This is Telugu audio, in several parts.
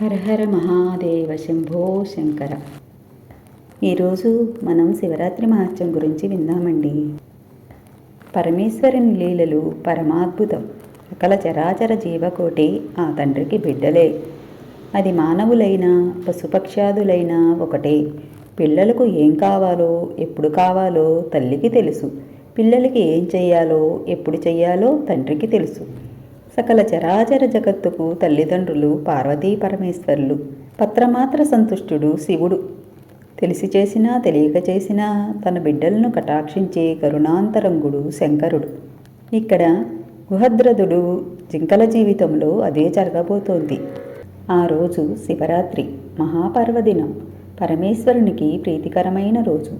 హరహర మహాదేవ శంభో శంకర. ఈరోజు మనం శివరాత్రి మహత్యం గురించి విందామండి. పరమేశ్వరుని లీలలు పరమాద్భుతం. సకల చరాచర జీవకోటి ఆ తండ్రికి బిడ్డలే. అది మానవులైనా పశుపక్ష్యాదులైనా ఒకటే. పిల్లలకు ఏం కావాలో ఎప్పుడు కావాలో తల్లికి తెలుసు. పిల్లలకి ఏం చెయ్యాలో ఎప్పుడు చెయ్యాలో తండ్రికి తెలుసు. సకల చరాచర జగత్తుకు తల్లిదండ్రులు పార్వతీ పరమేశ్వరులు పత్రమాత్ర సంతుష్టుడు శివుడు. తెలిసి చేసినా తెలియక చేసినా తన బిడ్డలను కటాక్షించే కరుణాంతరంగుడు శంకరుడు. ఇక్కడ గుహద్రదుడు జింకల జీవితంలో అదే జరగబోతోంది. ఆ రోజు శివరాత్రి మహాపర్వదినం పరమేశ్వరునికి ప్రీతికరమైన రోజు.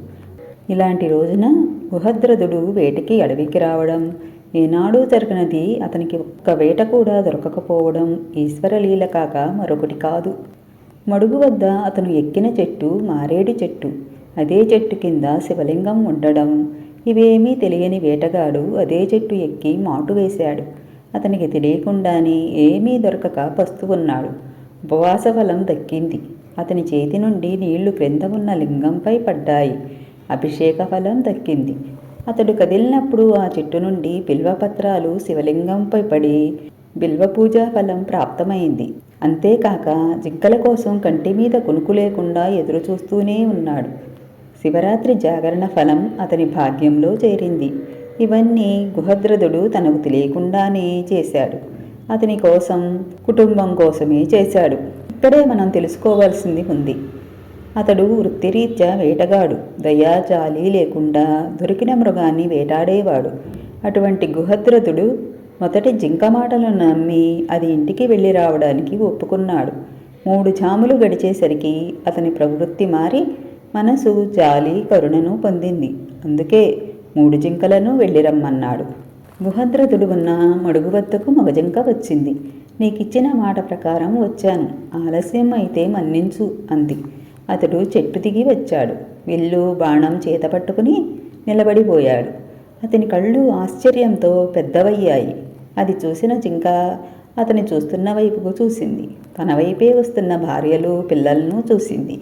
ఇలాంటి రోజున గుహద్రదుడు వేటికి అడవికి రావడం ఏనాడూ జరగనది అతనికి ఒక్క వేట కూడా దొరకకపోవడం ఈశ్వరలీల కాక మరొకటి కాదు. మడుగు వద్ద అతను ఎక్కిన చెట్టు మారేడు చెట్టు. అదే చెట్టు కింద శివలింగం ఉండడం. ఇవేమీ తెలియని వేటగాడు అదే చెట్టు ఎక్కి మాటు వేశాడు. అతనికి తెలియకుండానే ఏమీ దొరకక పస్తు ఉన్నాడు. ఉపవాస ఫలం దక్కింది. అతని చేతి నుండి నీళ్ళు క్రింద ఉన్న లింగంపై పడ్డాయి. అభిషేక ఫలం దక్కింది. అతడు కదిలినప్పుడు ఆ చెట్టు నుండి బిల్వపత్రాలు శివలింగంపై పడి బిల్వ పూజా ఫలం ప్రాప్తమైంది. అంతేకాక జింకల కోసం కంటి మీద కొనుకు లేకుండా ఎదురు చూస్తూనే ఉన్నాడు. శివరాత్రి జాగరణ ఫలం అతని భాగ్యంలో చేరింది. ఇవన్నీ గుహద్రదుడు తనకు తెలియకుండానే చేశాడు. అతని కోసం కుటుంబం కోసమే చేశాడు. ఇక్కడే మనం తెలుసుకోవాల్సింది ఉంది. అతడు వృత్తిరీత్యా వేటగాడు. దయా జాలి లేకుండా దొరికిన మృగాన్ని వేటాడేవాడు. అటువంటి గుహద్రతుడు మొదటి జింక మాటలను నమ్మి అది ఇంటికి వెళ్ళి రావడానికి ఒప్పుకున్నాడు. మూడు జాములు గడిచేసరికి అతని ప్రవృత్తి మారి మనసు జాలి కరుణను పొందింది. అందుకే మూడు జింకలను వెళ్ళిరమ్మన్నాడు గుహద్రతుడు ఉన్న మడుగు వద్దకు మగజింక వచ్చింది. నీకిచ్చిన మాట ప్రకారం వచ్చాను. ఆలస్యం అయితే మన్నించు అంది. అతడు చెట్టు దిగి వచ్చాడు. విల్లు బాణం చేత పట్టుకుని నిలబడిపోయాడు అతని కళ్ళు ఆశ్చర్యంతో పెద్దవయ్యాయి. అది చూసిన జింక అతని చూస్తున్న వైపుకు చూసింది. తన వైపే వస్తున్న భార్యలు పిల్లలను చూసింది.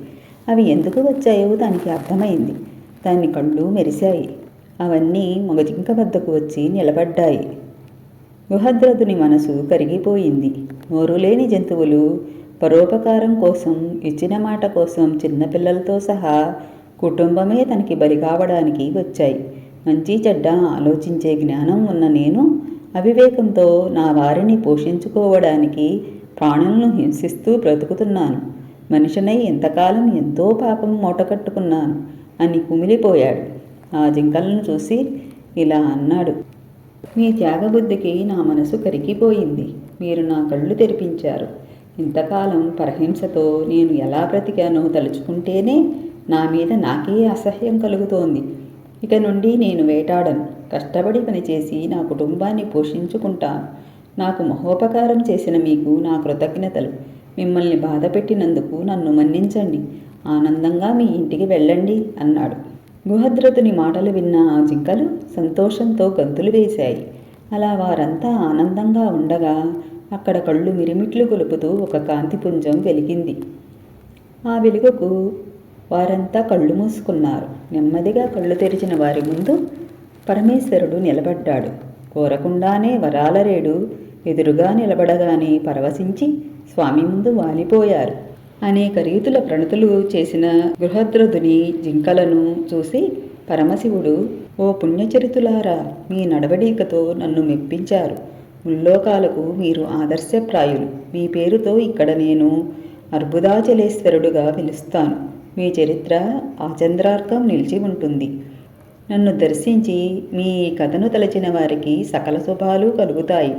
అవి ఎందుకు వచ్చాయో దానికి అర్థమైంది. దాని కళ్ళు మెరిశాయి. అవన్నీ మగజింక వద్దకు వచ్చి నిలబడ్డాయి. గుహద్రదుని మనసు కరిగిపోయింది. నోరులేని జంతువులు పరోపకారం కోసం ఇచ్చిన మాట కోసం చిన్నపిల్లలతో సహా కుటుంబమే తనకి బలి కావడానికి వచ్చాయి. మంచి చెడ్డ ఆలోచించే జ్ఞానం ఉన్న నేను అవివేకంతో నా వారిని పోషించుకోవడానికి ప్రాణులను హింసిస్తూ బ్రతుకుతున్నాను. మనిషినై ఎంతకాలం ఎంతో పాపం మూటకట్టుకున్నాను అని కుమిలిపోయాడు. ఆ జింకలను చూసి ఇలా అన్నాడు. మీ త్యాగబుద్ధికి నా మనసు కరిగిపోయింది. మీరు నా కళ్ళు తెరిపించారు. ఇంతకాలం పరహింసతో నేను ఎలా బ్రతికానో తలుచుకుంటేనే నా మీద నాకే అసహ్యం కలుగుతోంది. ఇక నుండి నేను వేటాడను. కష్టపడి పనిచేసి నా కుటుంబాన్ని పోషించుకుంటాను. నాకు మహోపకారం చేసిన మీకు నా కృతజ్ఞతలు. మిమ్మల్ని బాధ పెట్టినందుకు నన్ను మన్నించండి. ఆనందంగా మీ ఇంటికి వెళ్ళండి అన్నాడు. గుహద్రతుని మాటలు విన్న ఆ జింకలు సంతోషంతో గంతులు వేశాయి. అలా వారంతా ఆనందంగా ఉండగా అక్కడ కళ్ళు మిరిమిట్లు గొలుపుతూ ఒక కాంతిపుంజం వెలిగింది. ఆ వెలుగుకు వారంతా కళ్ళు మూసుకున్నారు. నెమ్మదిగా కళ్ళు తెరిచిన వారి ముందు పరమేశ్వరుడు నిలబడ్డాడు. కోరకుండానే వరాలరేడు ఎదురుగా నిలబడగానే పరవశించి స్వామి ముందు వాలిపోయారు. అనేక రీతుల ప్రణతులు చేసిన గృహద్రదుని జింకలను చూసి పరమశివుడు ఓ పుణ్యచరితులారా మీ నడవడికతో నన్ను మెప్పించారు. ముల్లోకాలకు మీరు ఆదర్శప్రాయులు. మీ పేరుతో ఇక్కడ నేను అర్బుదాచలేశ్వరుడుగా పిలుస్తాను. మీ చరిత్ర ఆచంద్రార్కం నిలిచి ఉంటుంది. నన్ను దర్శించి మీ కథను తలచిన వారికి సకల శుభాలు కలుగుతాయి.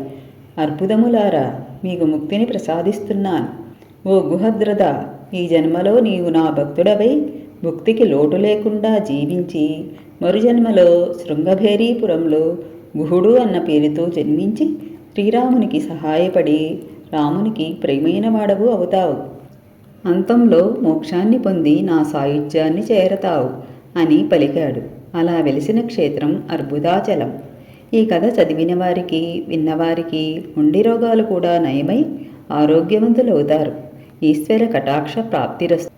అర్బుదములారా మీకు ముక్తిని ప్రసాదిస్తున్నాను. ఓ గుహద్రద ఈ జన్మలో నీవు నా భక్తుడవై భుక్తికి లోటు లేకుండా జీవించి మరుజన్మలో శృంగభేరీపురంలో గుహుడు అన్న పేరుతో జన్మించి శ్రీరామునికి సహాయపడి రామునికి ప్రేమైన వాడవు అవుతావు. అంతంలో మోక్షాన్ని పొంది నా సాయుధ్యాన్ని చేరతావు అని పలికాడు. అలా వెలిసిన క్షేత్రం అర్బుదాచలం. ఈ కథ చదివిన వారికి విన్నవారికి ఉండి రోగాలు కూడా నయమై ఆరోగ్యవంతులవుతారు. ఈశ్వర కటాక్ష ప్రాప్తిరస్తు